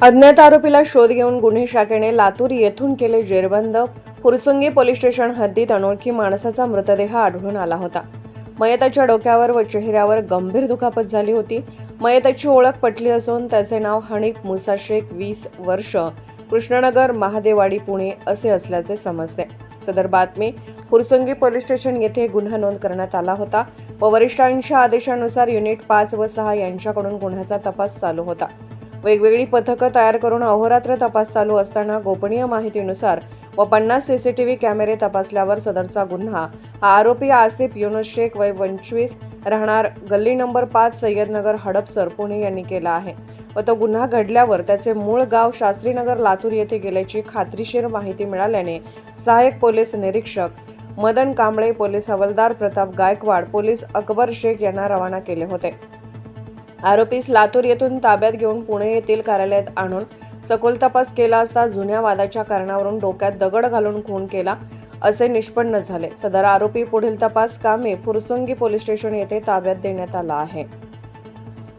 अज्ञात आरोपीला शोध घेऊन गुन्हे शाखेने लातूर येथून केले जेरबंद. फुरसुंगी पोलीस स्टेशन हद्दीत अनोळखी माणसाचा मृतदेह आढळून आला होता. मयताच्या डोक्यावर व चेहऱ्यावर गंभीर दुखापत झाली होती. मयताची ओळख पटली असून त्याचे नाव हनीफ मुसा शेख वीस वर्ष. कृष्णनगर महादेवाडी पुणे असे असल्याचे समजते. सदर बातमी फुरसुंगी पोलीस स्टेशन येथे गुन्हा नोंद करण्यात आला होता व वरिष्ठांच्या आदेशानुसार युनिट पाच व सहा यांच्याकडून गुन्ह्याचा तपास चालू होता. वेगवेगळी पथकं तयार करून अहोरात्र तपास चालू असताना गोपनीय माहितीनुसार व पन्नास सीसीटीव्ही कॅमेरे तपासल्यावर सदरचा गुन्हा. हा आरोपी आसिफ युनुस शेख वय पंचवीस राहणार गल्ली नंबर पाच सय्यदनगर हडपसर पुणे यांनी केला आहे. व तो गुन्हा घडल्यावर त्याचे मूळ गाव शास्त्रीनगर लातूर येथे गेल्याची खात्रीशीर माहिती मिळाल्याने सहाय्यक पोलीस निरीक्षक मदन कांबळे पोलीस हवालदार प्रताप गायकवाड पोलीस अकबर शेख यांना रवाना केले होते. आरोपीस लातूर येथून ताब्यात घेऊन पुणे येथील कार्यालयात आणून सखोल तपास केला असता जुन्या वादाच्या कारणावरून डोक्यात दगड घालून खून केला असे निष्पन्न झाले. सदर आरोपी पुढील तपास कामे फुरसुंगी पोलीस स्टेशन येथे ताब्यात देण्यात आला आहे.